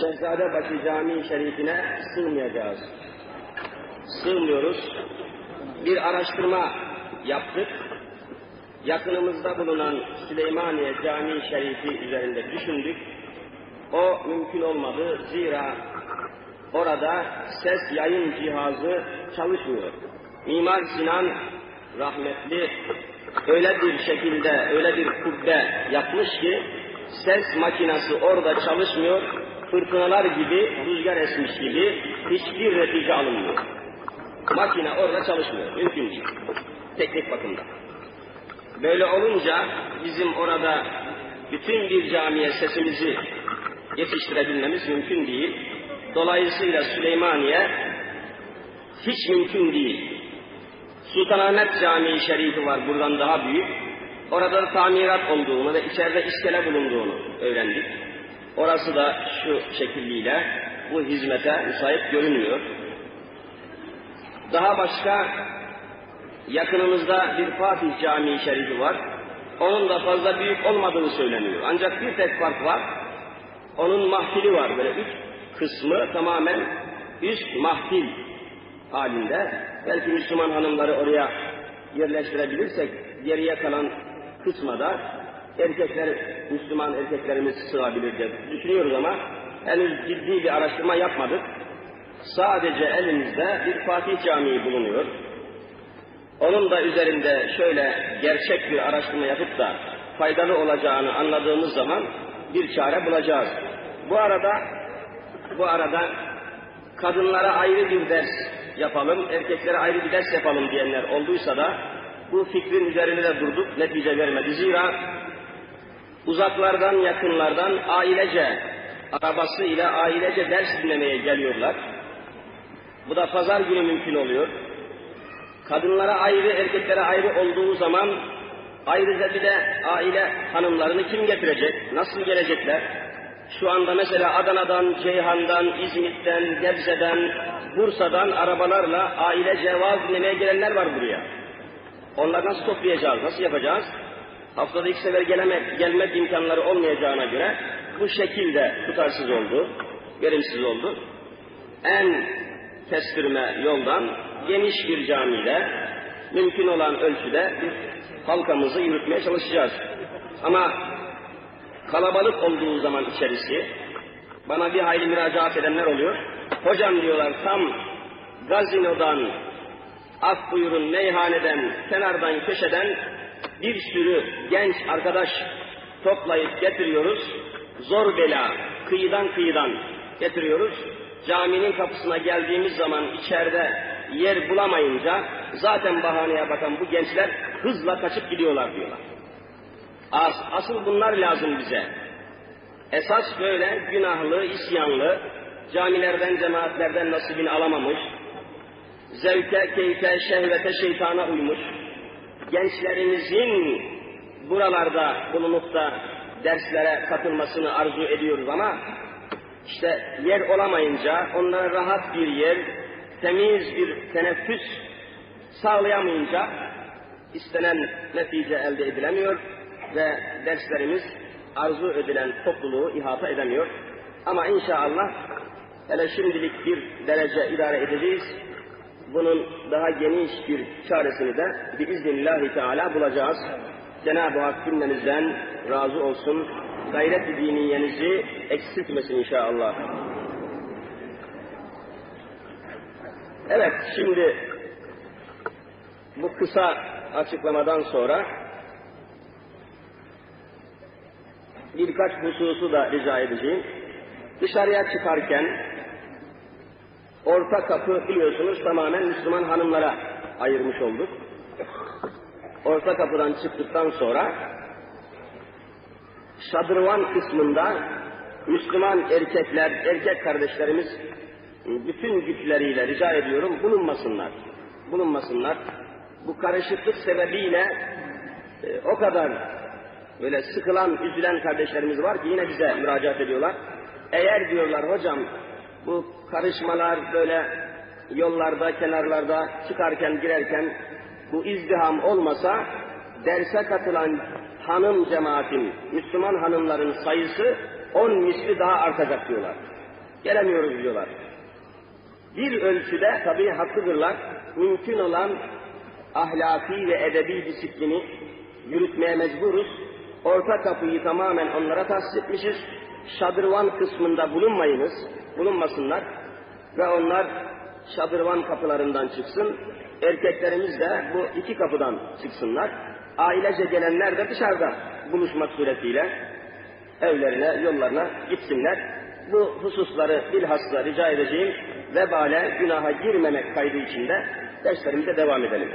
Şehzadebaşı Camii Şerifine sığmayacağız. Sığmıyoruz. Bir araştırma yaptık. Yakınımızda bulunan Süleymaniye Camii Şerifi üzerinde düşündük. O mümkün olmadı. Zira orada ses yayın cihazı çalışmıyor. Mimar Sinan rahmetli öyle bir şekilde, öyle bir kubbe yapmış ki ses makinesi orada çalışmıyor, fırtınalar gibi, rüzgar esmiş gibi hiçbir netice alınmıyor. Makine orada çalışmıyor, mümkün değil. Teknik bakımda. Böyle olunca bizim orada bütün bir camiye sesimizi yetiştirebilmemiz mümkün değil. Dolayısıyla Süleymaniye hiç mümkün değil. Sultanahmet Camii Şerifi var buradan daha büyük. Orada da tamirat olduğunu ve içeride iskele bulunduğunu öğrendik. Orası da şu şekilliyle bu hizmete müsait görünmüyor. Daha başka yakınımızda bir Fatih Camii Şerifi var. Onun da fazla büyük olmadığını söyleniyor. Ancak bir tek fark var. Onun mahfili var böyle üç kısmı tamamen üst mahfil halinde. Belki Müslüman hanımları oraya yerleştirebilirsek geriye kalan kısmada erkekler, Müslüman erkeklerimiz sığabilir diye düşünüyoruz ama henüz ciddi bir araştırma yapmadık. Sadece elimizde bir Fatih Camii bulunuyor. Onun da üzerinde şöyle gerçek bir araştırma yapıp da faydalı olacağını anladığımız zaman bir çare bulacağız. Bu arada bu arada kadınlara ayrı bir ders yapalım, erkeklere ayrı bir ders yapalım diyenler olduysa da bu fikrin üzerinde de durduk, netice vermedi. Zira uzaklardan, yakınlardan ailece, arabası ile ailece ders dinlemeye geliyorlar. Bu da pazar günü mümkün oluyor. Kadınlara ayrı, erkeklere ayrı olduğu zaman ayrıca bir de aile hanımlarını kim getirecek, nasıl gelecekler? Şu anda mesela Adana'dan, Ceyhan'dan, İzmit'ten, Gebze'den, Bursa'dan arabalarla ailece vaaz dinlemeye gelenler var buraya. Onları nasıl toplayacağız, nasıl yapacağız? Haftada iki sefer gelemek, gelmek imkanları olmayacağına göre bu şekilde tutarsız oldu, verimsiz oldu. En kestirme yoldan geniş bir camide, mümkün olan ölçüde halkamızı yürütmeye çalışacağız. Ama kalabalık olduğu zaman içerisi, bana bir hayli müracaat edenler oluyor. Hocam diyorlar tam gazinodan, af buyurun meyhaneden, kenardan, köşeden bir sürü genç arkadaş toplayıp getiriyoruz. Zor bela, kıyıdan kıyıdan getiriyoruz. Caminin kapısına geldiğimiz zaman içeride yer bulamayınca zaten bahaneye bakan bu gençler hızla kaçıp gidiyorlar diyorlar. As, asıl bunlar lazım bize. Esas böyle günahlı, isyanlı, camilerden, cemaatlerden nasibini alamamış, zevke, keyfe, şehvete, şeytana uymuş, gençlerimizin buralarda bulunup da derslere katılmasını arzu ediyoruz ama işte yer olamayınca onlara rahat bir yer, temiz bir teneffüs sağlayamayınca istenen netice elde edilemiyor ve derslerimiz arzu edilen topluluğu ihata edemiyor. Ama inşallah hele şimdilik bir derece idare edeceğiz. Bunun daha geniş bir çaresini de biiznillahü teala bulacağız. Cenab-ı Hak cümlemizden razı olsun. Gayret-i diniyenizi eksiltmesin inşallah. Evet, şimdi bu kısa açıklamadan sonra birkaç hususu da rica edeceğim. Dışarıya çıkarken orta kapı biliyorsunuz tamamen Müslüman hanımlara ayırmış olduk. Orta kapıdan çıktıktan sonra şadırvan kısmında Müslüman erkekler, erkek kardeşlerimiz bütün güçleriyle rica ediyorum bulunmasınlar. Bulunmasınlar. Bu karışıklık sebebiyle e, o kadar böyle sıkılan, üzülen kardeşlerimiz var ki yine bize müracaat ediyorlar. Eğer diyorlar hocam bu karışmalar böyle yollarda, kenarlarda çıkarken, girerken bu izdiham olmasa derse katılan hanım cemaatin, Müslüman hanımların sayısı on misli daha artacak diyorlar. gelemiyoruz diyorlar. Bir ölçüde tabii haklıdırlar. Mümkün olan ahlaki ve edebi disiplini yürütmeye mecburuz. Orta kapıyı tamamen onlara tahsis etmişiz. Şadırvan kısmında bulunmayınız, bulunmasınlar. Ve onlar şadırvan kapılarından çıksın. Erkeklerimiz de bu iki kapıdan çıksınlar. Ailece gelenler de dışarıda buluşmak suretiyle evlerine, yollarına gitsinler. Bu hususları bilhassa rica edeceğim vebale, günaha girmemek kaydı içinde derslerimize devam edelim.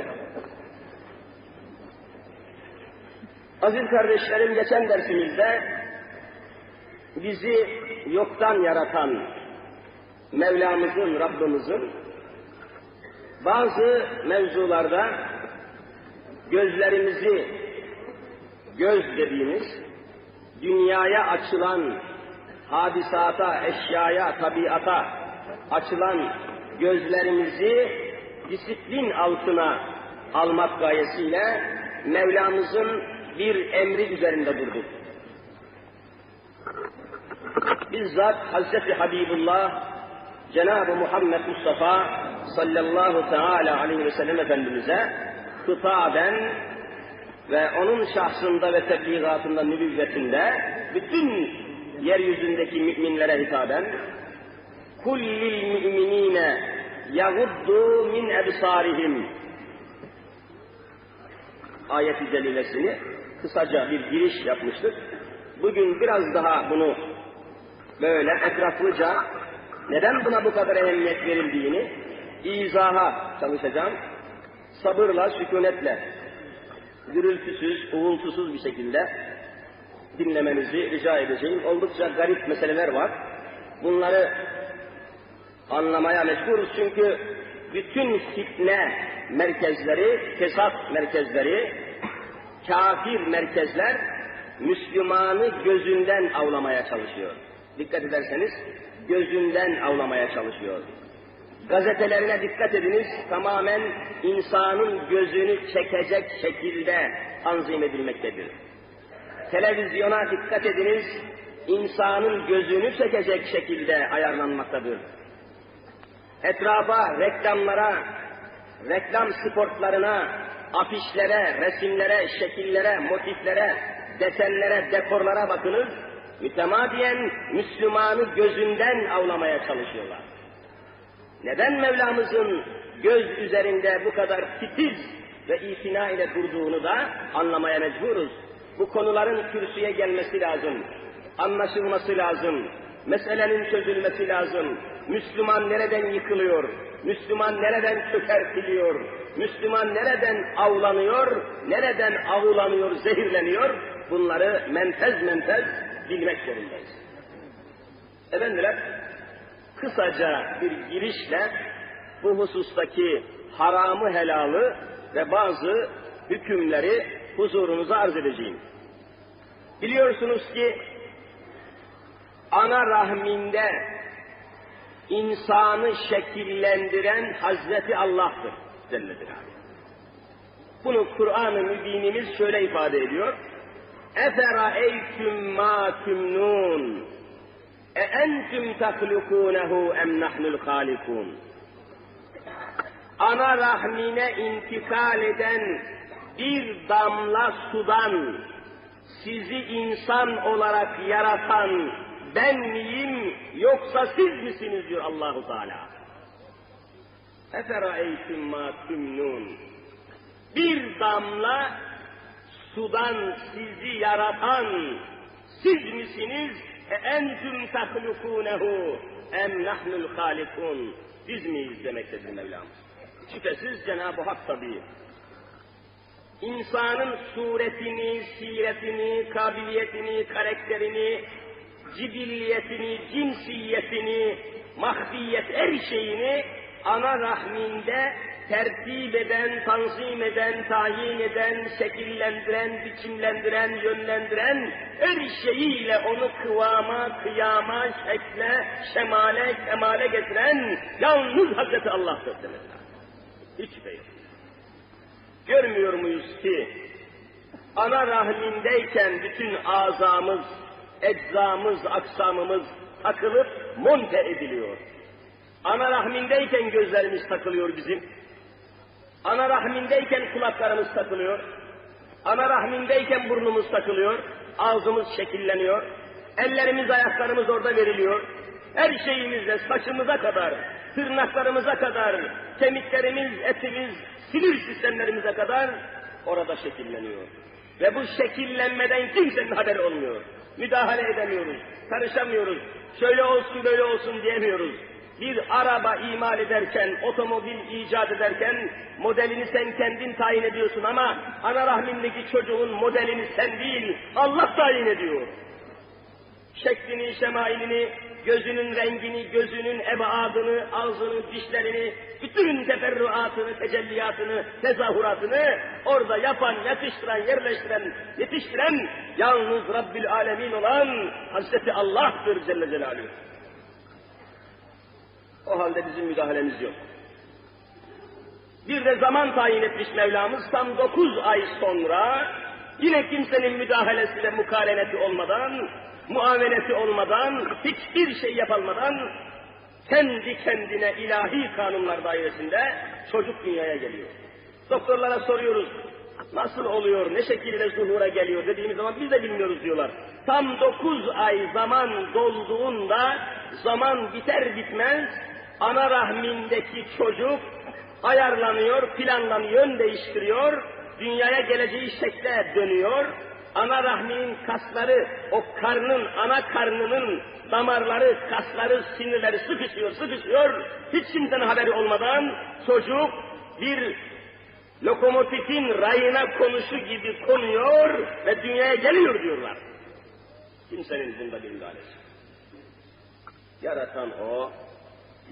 Aziz kardeşlerim geçen dersimizde bizi yoktan yaratan Mevlamızın, Rabbimizin bazı mevzularda gözlerimizi göz dediğimiz dünyaya açılan hadisata, eşyaya, tabiata açılan gözlerimizi disiplin altına almak gayesiyle Mevlamızın bir emri üzerinde durduk. Bizzat Hazreti Habibullah Cenab-ı Muhammed Mustafa sallallahu teala aleyhi ve sellem Efendimiz'e hitaben ve onun şahsında ve tebliğatında, nübüvvetinde bütün yeryüzündeki müminlere hitaben kullil müminine yaguddu min ebsarihim ayeti celilesini kısaca bir giriş yapmıştık. Bugün biraz daha bunu böyle etraflıca neden buna bu kadar ehemmiyet verildiğini izaha çalışacağım. Sabırla, sükunetle, gürültüsüz, uğultusuz bir şekilde dinlemenizi rica edeceğim. Oldukça garip meseleler var. Bunları anlamaya mecburuz çünkü bütün fitne merkezleri, fesat merkezleri, kafir merkezler Müslümanı gözünden avlamaya çalışıyor. Dikkat ederseniz gözünden avlamaya çalışıyor. Gazetelerine dikkat ediniz, tamamen insanın gözünü çekecek şekilde tanzim edilmektedir. Televizyona dikkat ediniz, insanın gözünü çekecek şekilde ayarlanmaktadır. Etrafa, reklamlara, reklam spotlarına, afişlere, resimlere, şekillere, motiflere, desenlere, dekorlara bakınız. Mütemadiyen Müslümanı gözünden avlamaya çalışıyorlar. Neden Mevlamızın göz üzerinde bu kadar titiz ve itina ile durduğunu da anlamaya mecburuz. Bu konuların kürsüye gelmesi lazım, anlaşılması lazım, meselenin çözülmesi lazım. Müslüman nereden yıkılıyor, Müslüman nereden çökertiliyor, Müslüman nereden avlanıyor, nereden avulanıyor, zehirleniyor, bunları menfez menfez bilmek zorundayız. Efendiler, kısaca bir girişle bu husustaki haramı helalı ve bazı hükümleri huzurunuza arz edeceğim. Biliyorsunuz ki ana rahminde insanı şekillendiren Hazreti Allah'tır Celle. Bunu Kur'an-ı Mübinimiz şöyle ifade ediyor. اَفَرَأَيْتُمْ مَا تُمْنُونَ اَاَنْتُمْ تَخْلُقُونَهُ اَمْ نَحْنُ الْخَالِقُونَ Ana rahmine intikal eden bir damla sudan sizi insan olarak yaratan ben miyim yoksa siz misiniz diyor Allahu Teala. Eferaeytum ma tümnun. Bir damla sudan sizi yaratan siz misiniz? E entüm tahlukunehu em nahnul halikun. Biz miyiz demektedir Mevlamız. Şüphesiz Cenab-ı Hak tabii. İnsanın suretini, siretini, kabiliyetini, karakterini, cibilliyetini, cinsiyetini, mahfiyet her şeyini ana rahminde tertip eden, tanzim eden, tayin eden, şekillendiren, biçimlendiren, yönlendiren her şeyiyle onu kıvama, kıyama, şekle, şemale, kemale getiren yalnız Hazreti Allah'tır demek Hiç yok. Görmüyor muyuz ki ana rahmindeyken bütün azamız, eczamız, aksamımız takılıp monte ediliyor. Ana rahmindeyken gözlerimiz takılıyor bizim. Ana rahmindeyken kulaklarımız takılıyor. Ana rahmindeyken burnumuz takılıyor. Ağzımız şekilleniyor. Ellerimiz, ayaklarımız orada veriliyor. Her şeyimizle saçımıza kadar, tırnaklarımıza kadar, kemiklerimiz, etimiz, sinir sistemlerimize kadar orada şekilleniyor. Ve bu şekillenmeden kimsenin haberi olmuyor. Müdahale edemiyoruz, karışamıyoruz. Şöyle olsun böyle olsun diyemiyoruz. Bir araba imal ederken, otomobil icat ederken modelini sen kendin tayin ediyorsun ama ana rahmindeki çocuğun modelini sen değil, Allah tayin ediyor. Şeklini, şemailini, gözünün rengini, gözünün ebadını, ağzını, dişlerini, bütün teferruatını, tecelliyatını, tezahüratını orada yapan, yatıştıran, yerleştiren, yetiştiren yalnız Rabbül Alemin olan Hazreti Allah'tır Celle Celaluhu. O halde bizim müdahalemiz yok. Bir de zaman tayin etmiş Mevlamız tam dokuz ay sonra yine kimsenin müdahalesi ve mukaleneti olmadan, muamelesi olmadan, hiçbir şey yapılmadan kendi kendine ilahi kanunlar dairesinde çocuk dünyaya geliyor. Doktorlara soruyoruz, nasıl oluyor, ne şekilde zuhura geliyor dediğimiz zaman biz de bilmiyoruz diyorlar. Tam dokuz ay zaman dolduğunda zaman biter bitmez ana rahmindeki çocuk ayarlanıyor, planlanıyor, yön değiştiriyor, dünyaya geleceği şekle dönüyor. Ana rahminin kasları, o karnın, ana karnının damarları, kasları, sinirleri sıkışıyor, sıkışıyor. Hiç kimsenin haberi olmadan çocuk bir lokomotifin rayına konuşu gibi konuyor ve dünyaya geliyor diyorlar. Kimsenin bunda bir müdahalesi. Yaratan o,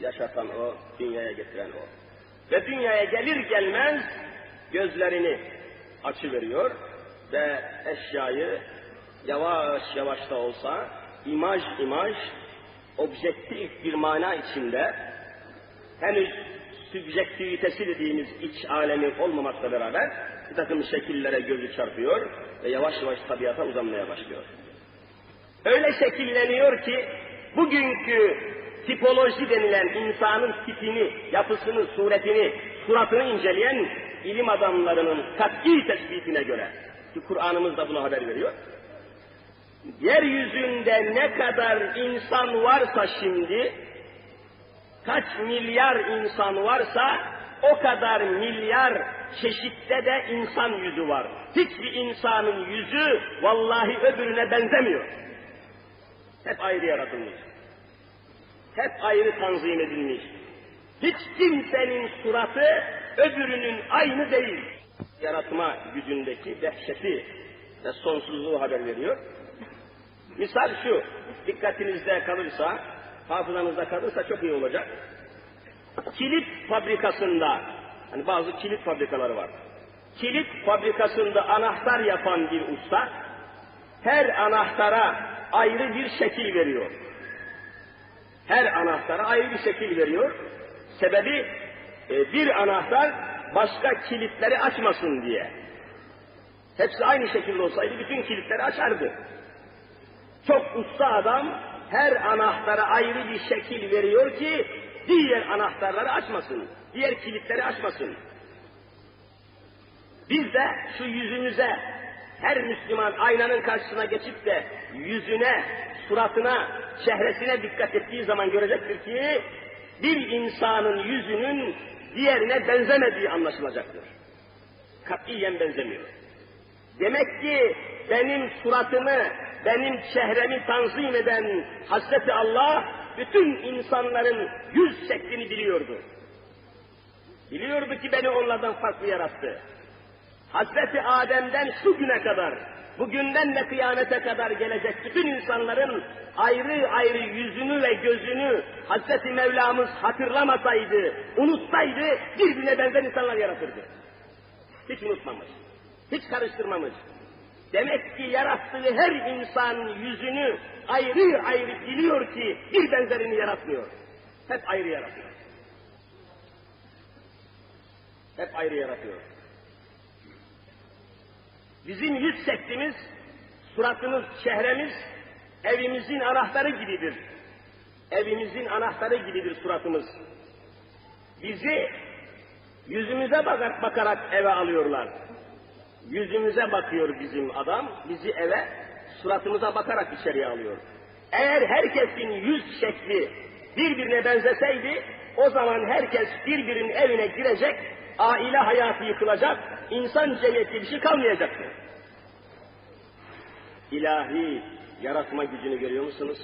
yaşatan o, dünyaya getiren o. Ve dünyaya gelir gelmez gözlerini açıveriyor ve eşyayı yavaş yavaş da olsa imaj imaj objektif bir mana içinde henüz sübjektivitesi dediğimiz iç alemi olmamakla beraber bir takım şekillere gözü çarpıyor ve yavaş yavaş tabiata uzanmaya başlıyor. Öyle şekilleniyor ki bugünkü tipoloji denilen insanın tipini, yapısını, suretini, suratını inceleyen ilim adamlarının kat'i tespitine göre ki Kur'an'ımız da buna haber veriyor. Yeryüzünde ne kadar insan varsa şimdi, kaç milyar insan varsa o kadar milyar çeşitte de insan yüzü var. Hiçbir insanın yüzü vallahi öbürüne benzemiyor. Hep ayrı yaratılmış. Hep ayrı tanzim edilmiş. Hiç kimsenin suratı öbürünün aynı değil. Yaratma gücündeki dehşeti ve sonsuzluğu haber veriyor. Misal şu, dikkatinizde kalırsa, hafızanızda kalırsa çok iyi olacak. Kilit fabrikasında, hani bazı kilit fabrikaları var. Kilit fabrikasında anahtar yapan bir usta, her anahtara ayrı bir şekil veriyor. Her anahtara ayrı bir şekil veriyor. Sebebi e, bir anahtar başka kilitleri açmasın diye. Hepsi aynı şekilde olsaydı bütün kilitleri açardı. Çok usta adam her anahtara ayrı bir şekil veriyor ki diğer anahtarları açmasın, diğer kilitleri açmasın. Biz de şu yüzümüze her Müslüman aynanın karşısına geçip de yüzüne, suratına, çehresine dikkat ettiği zaman görecektir ki bir insanın yüzünün diğerine benzemediği anlaşılacaktır. Katiyen benzemiyor. Demek ki benim suratımı, benim çehremi tanzim eden Hazreti Allah bütün insanların yüz şeklini biliyordu. Biliyordu ki beni onlardan farklı yarattı. Hazreti Adem'den şu güne kadar, bugünden de kıyamete kadar gelecek bütün insanların ayrı ayrı yüzünü ve gözünü Hazreti Mevlamız hatırlamasaydı, unutsaydı birbirine benzer insanlar yaratırdı. Hiç unutmamış, hiç karıştırmamış. Demek ki yarattığı her insanın yüzünü ayrı ayrı biliyor ki bir benzerini yaratmıyor. Hep ayrı yaratıyor. Hep ayrı yaratıyor. Bizim yüz şeklimiz, suratımız, çehremiz evimizin anahtarı gibidir. Evimizin anahtarı gibidir suratımız. Bizi yüzümüze bakarak, bakarak eve alıyorlar. Yüzümüze bakıyor bizim adam, bizi eve suratımıza bakarak içeriye alıyor. Eğer herkesin yüz şekli birbirine benzeseydi, o zaman herkes birbirinin evine girecek, aile hayatı yıkılacak, insan cemiyeti bir şey kalmayacaktı. İlahi yaratma gücünü görüyor musunuz?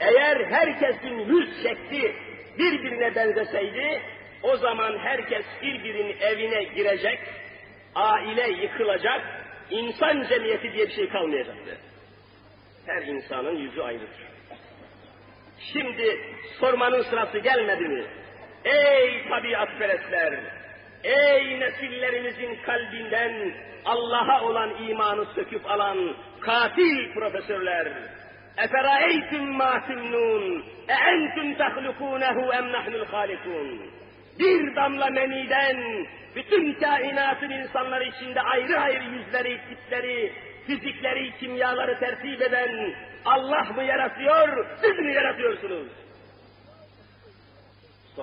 Eğer herkesin yüz şekli birbirine benzeseydi, o zaman herkes birbirinin evine girecek, aile yıkılacak, insan cemiyeti diye bir şey kalmayacaktı. Her insanın yüzü ayrıdır. Şimdi sormanın sırası gelmedi mi? Ey tabiatperestler! Ey nesillerimizin kalbinden Allah'a olan imanı söküp alan katil profesörler! Eferaeytüm ma tümnun, e entüm tehlukûnehu em nahnul. Bir damla meniden bütün kainatın insanları içinde ayrı ayrı yüzleri, tipleri, fizikleri, kimyaları tertip eden Allah mı yaratıyor, siz mi yaratıyorsunuz?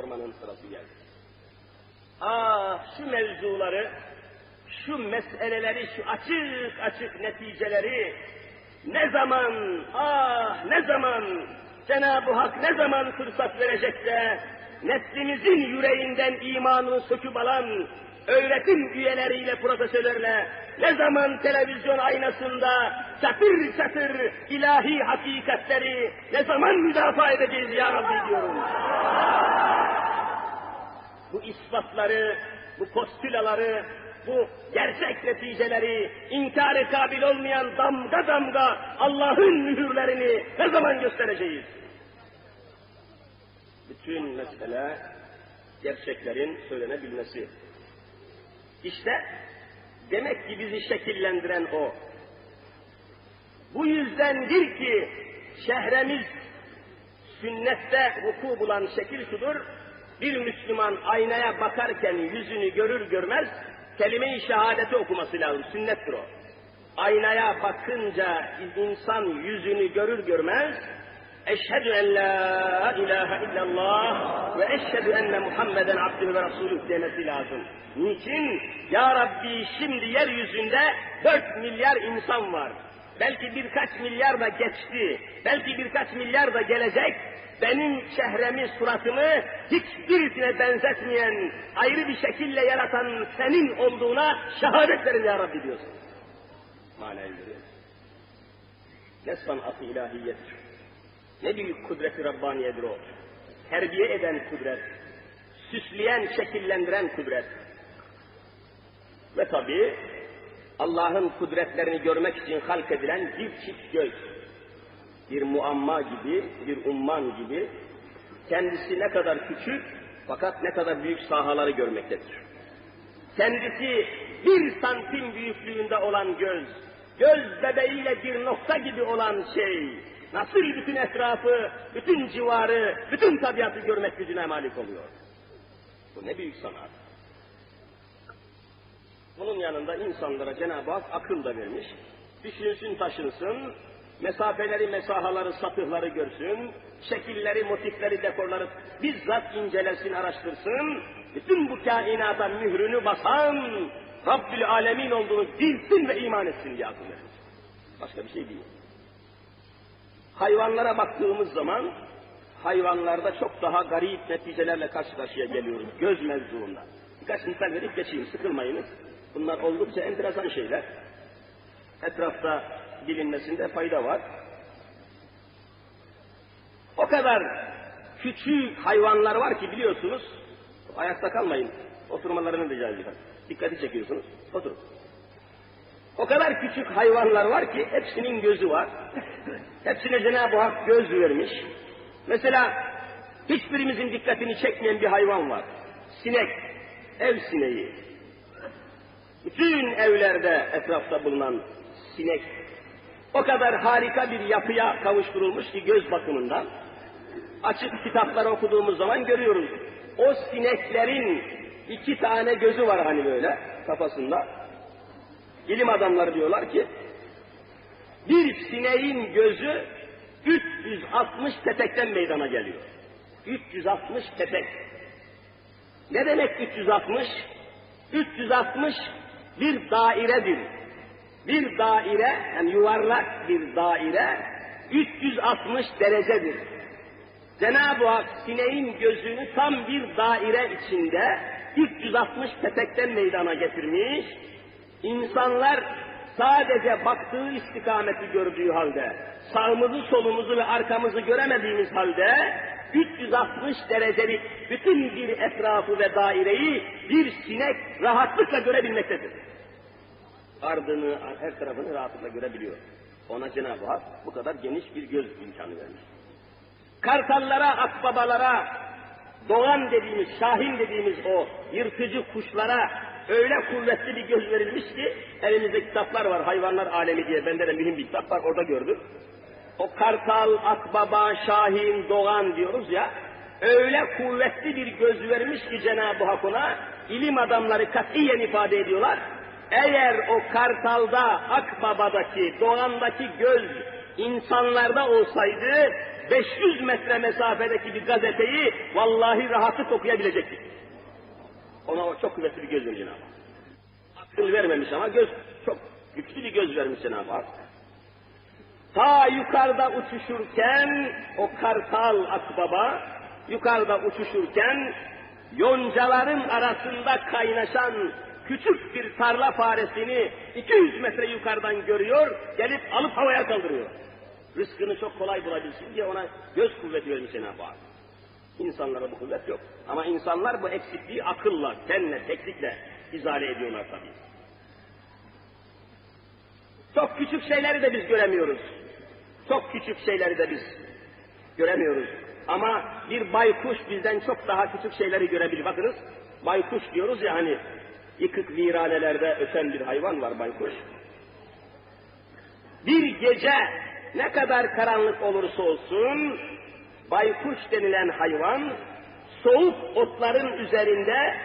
Sormanın sırası geldi. Ah şu mevzuları, şu meseleleri, şu açık açık neticeleri ne zaman, ah ne zaman Cenab-ı Hak ne zaman fırsat verecek de neslimizin yüreğinden imanını söküp alan öğretim üyeleriyle, profesörlerle ne zaman televizyon aynasında çatır çatır ilahi hakikatleri ne zaman müdafaa edeceğiz ya Rabbi diyorum. Bu ispatları, bu postülaları, bu gerçek neticeleri, inkarı kabil olmayan damga damga Allah'ın mühürlerini ne zaman göstereceğiz? Bütün mesele gerçeklerin söylenebilmesi. İşte demek ki bizi şekillendiren o. Bu yüzdendir ki şehremiz sünnette vuku bulan şekil şudur. Bir Müslüman aynaya bakarken yüzünü görür görmez kelime-i şehadeti okuması lazım. Sünnettir o. Aynaya bakınca insan yüzünü görür görmez Eşhedü en la ilahe illallah ve eşhedü enne Muhammeden abdühü ve rasulüh demesi lazım. Niçin? Ya Rabbi şimdi yeryüzünde dört milyar insan var. Belki birkaç milyar da geçti. Belki birkaç milyar da gelecek. Benim çehremi, suratımı hiçbirisine benzetmeyen, ayrı bir şekilde yaratan senin olduğuna şehadet verin ya Rabbi diyorsun. Manayı görüyor. Ne sanatı ilahiyettir. Ne büyük kudreti Rabbaniyedir o. Terbiye eden kudret, süsleyen, şekillendiren kudret. Ve tabi Allah'ın kudretlerini görmek için halk edilen bir çift göz. Bir muamma gibi, bir umman gibi kendisi ne kadar küçük fakat ne kadar büyük sahaları görmektedir. Kendisi bir santim büyüklüğünde olan göz, göz bebeğiyle bir nokta gibi olan şey, nasıl bütün etrafı, bütün civarı, bütün tabiatı görmek gücüne malik oluyor. Bu ne büyük sanat. Bunun yanında insanlara Cenab-ı Hak akıl da vermiş. Düşünsün taşınsın, mesafeleri, mesahaları, satıhları görsün, şekilleri, motifleri, dekorları bizzat incelesin, araştırsın, bütün bu kainata mührünü basan Rabbül Alemin olduğunu bilsin ve iman etsin diye akıl vermiş. Başka bir şey değil. Hayvanlara baktığımız zaman hayvanlarda çok daha garip neticelerle karşı karşıya geliyoruz göz mevzuunda. Birkaç misal verip geçeyim, sıkılmayınız. Bunlar oldukça enteresan şeyler. Etrafta bilinmesinde fayda var. O kadar küçük hayvanlar var ki biliyorsunuz, ayakta kalmayın, oturmalarını rica ediyorum. Dikkati çekiyorsunuz, oturun. O kadar küçük hayvanlar var ki hepsinin gözü var. Hepsine Cenab-ı Hak göz vermiş. Mesela hiçbirimizin dikkatini çekmeyen bir hayvan var. Sinek, ev sineği. Bütün evlerde etrafta bulunan sinek o kadar harika bir yapıya kavuşturulmuş ki göz bakımından. Açık kitapları okuduğumuz zaman görüyoruz. O sineklerin iki tane gözü var hani böyle kafasında. İlim adamları diyorlar ki bir sineğin gözü 300 360 petekten meydana geliyor. 360 petek. Ne demek 360? 360 bir dairedir. Bir daire, yani yuvarlak bir daire 360 derecedir. Cenab-ı Hak sineğin gözünü tam bir daire içinde 360 petekten meydana getirmiş. İnsanlar sadece baktığı istikameti gördüğü halde, sağımızı, solumuzu ve arkamızı göremediğimiz halde 360 derecelik bütün bir etrafı ve daireyi bir sinek rahatlıkla görebilmektedir. Ardını, her tarafını rahatlıkla görebiliyor. Ona Cenab-ı Hak bu kadar geniş bir göz imkanı vermiş. Kartallara, akbabalara, doğan dediğimiz, şahin dediğimiz o yırtıcı kuşlara öyle kuvvetli bir göz verilmiş ki elimizde kitaplar var, hayvanlar alemi diye. Bende de mühim bir kitap var, orada gördüm. O kartal, akbaba, şahin, doğan diyoruz ya, öyle kuvvetli bir göz vermiş ki Cenab-ı Hak ona, ilim adamları katiyen ifade ediyorlar. Eğer o kartalda, akbabadaki, doğandaki göz insanlarda olsaydı, 500 metre mesafedeki bir gazeteyi vallahi rahatlık okuyabilecektik. Ona çok kuvvetli bir göz veriyor Cenab-ı Hak. Akıl vermemiş ama göz, çok güçlü bir göz vermiş Cenab-ı Hak. Ta yukarıda uçuşurken o kartal akbaba yukarıda uçuşurken yoncaların arasında kaynaşan küçük bir tarla faresini 200 metre yukarıdan görüyor, gelip alıp havaya kaldırıyor. Rızkını çok kolay bulabilsin diye ona göz kuvveti vermiş Cenab-ı Hak. İnsanlara bu kuvvet yok. Ama insanlar bu eksikliği akılla, tenle, teknikle izale ediyorlar tabii. Çok küçük şeyleri de biz göremiyoruz. Çok küçük şeyleri de biz göremiyoruz. Ama bir baykuş bizden çok daha küçük şeyleri görebilir. Bakınız, baykuş diyoruz ya hani, yıkık viranelerde öten bir hayvan var baykuş. Bir gece ne kadar karanlık olursa olsun, baykuş denilen hayvan, soğuk otların üzerinde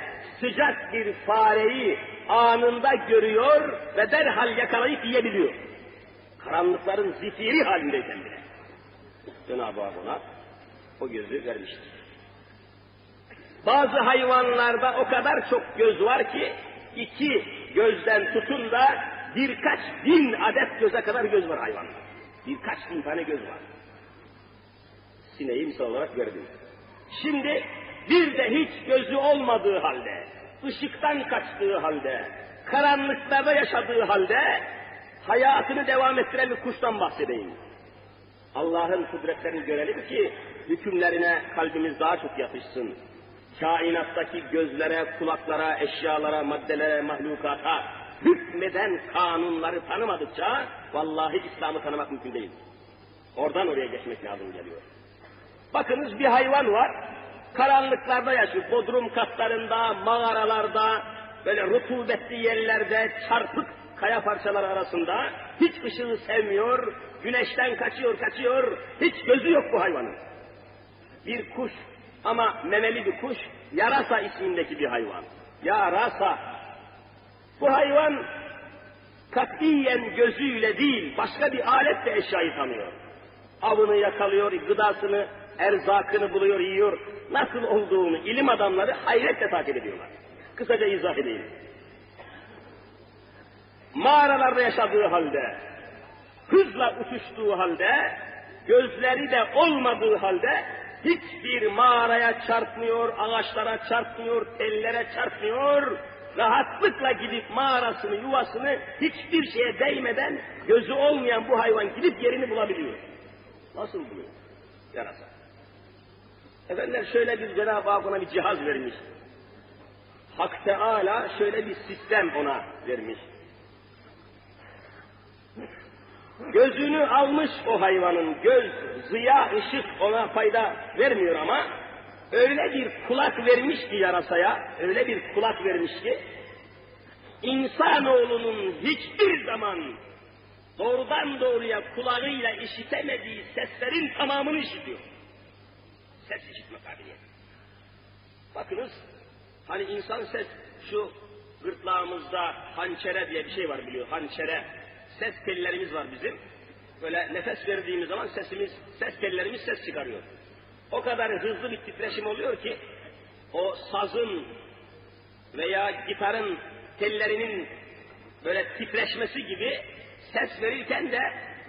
sıcak bir fareyi anında görüyor ve derhal yakalayıp yiyebiliyor. Karanlıkların zifiri halindeyken bile. Cenab-ı Hak ona o gözü vermiştir. Bazı hayvanlarda o kadar çok göz var ki iki gözden tutun da birkaç bin adet göze kadar göz var hayvanda. Birkaç bin tane göz var. Sineği misal olarak verdim. Şimdi bir de hiç gözü olmadığı halde, ışıktan kaçtığı halde, karanlıklarda yaşadığı halde hayatını devam ettiren bir kuştan bahsedeyim. Allah'ın kudretlerini görelim ki hükümlerine kalbimiz daha çok yatışsın. Kainattaki gözlere, kulaklara, eşyalara, maddelere, mahlukata hükmeden kanunları tanımadıkça vallahi İslam'ı tanımak mümkün değil. Oradan oraya geçmek lazım geliyor. Bakınız bir hayvan var, karanlıklarda yaşıyor. Bodrum katlarında, mağaralarda, böyle rutubetli yerlerde, çarpık kaya parçaları arasında hiç ışığı sevmiyor, güneşten kaçıyor, kaçıyor, hiç gözü yok bu hayvanın. Bir kuş ama memeli bir kuş, yarasa ismindeki bir hayvan. Yarasa. Bu hayvan katiyen gözüyle değil, başka bir aletle eşyayı tanıyor. Avını yakalıyor, gıdasını, erzakını buluyor, yiyor. Nasıl olduğunu ilim adamları hayretle takip ediyorlar. Kısaca izah edeyim. Mağaralarda yaşadığı halde, hızla uçuştuğu halde, gözleri de olmadığı halde hiçbir mağaraya çarpmıyor, ağaçlara çarpmıyor, tellere çarpmıyor. Rahatlıkla gidip mağarasını, yuvasını hiçbir şeye değmeden gözü olmayan bu hayvan gidip yerini bulabiliyor. Nasıl buluyor? Yarasa. Efendiler şöyle bir Cenab-ı Hak ona bir cihaz vermiş. Hak Teala şöyle bir sistem ona vermiş. Gözünü almış o hayvanın, göz, ziya, ışık ona fayda vermiyor ama öyle bir kulak vermiş ki yarasaya, öyle bir kulak vermiş ki insanoğlunun hiçbir zaman doğrudan doğruya kulağıyla işitemediği seslerin tamamını işitiyor. Ses işitme kabiliyeti. Bakınız, hani insan ses, şu gırtlağımızda hançere diye bir şey var biliyor, hançere. Ses tellerimiz var bizim. Böyle nefes verdiğimiz zaman sesimiz, ses tellerimiz ses çıkarıyor. O kadar hızlı bir titreşim oluyor ki o sazın veya gitarın tellerinin böyle titreşmesi gibi ses verirken de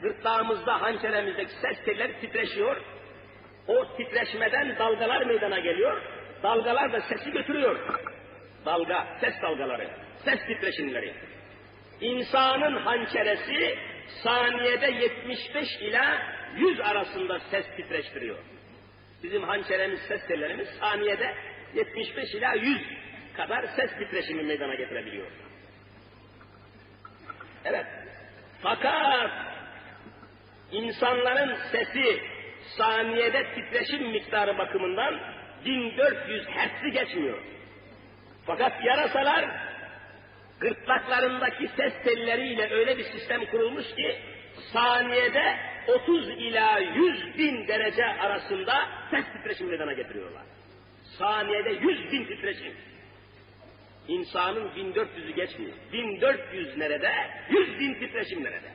gırtlağımızda, hançeremizdeki ses telleri titreşiyor. O titreşmeden dalgalar meydana geliyor. Dalgalar da sesi götürüyor. Dalga, ses dalgaları, ses titreşimleri. İnsanın hançeresi saniyede 75 ila 100 arasında ses titreştiriyor. Bizim hançeremiz, ses tellerimiz saniyede 75 ila 100 kadar ses titreşimi meydana getirebiliyor. Evet. Fakat insanların sesi saniyede titreşim miktarı bakımından 1400 Hz'i geçmiyor. Fakat yarasalar gırtlaklarındaki ses telleriyle öyle bir sistem kurulmuş ki saniyede 30 ila 100 bin derece arasında ses titreşim meydana getiriyorlar. Saniyede 100 bin titreşim. İnsanın 1400'ü geçmiyor. 1400 nerede? 100 bin titreşim nerede?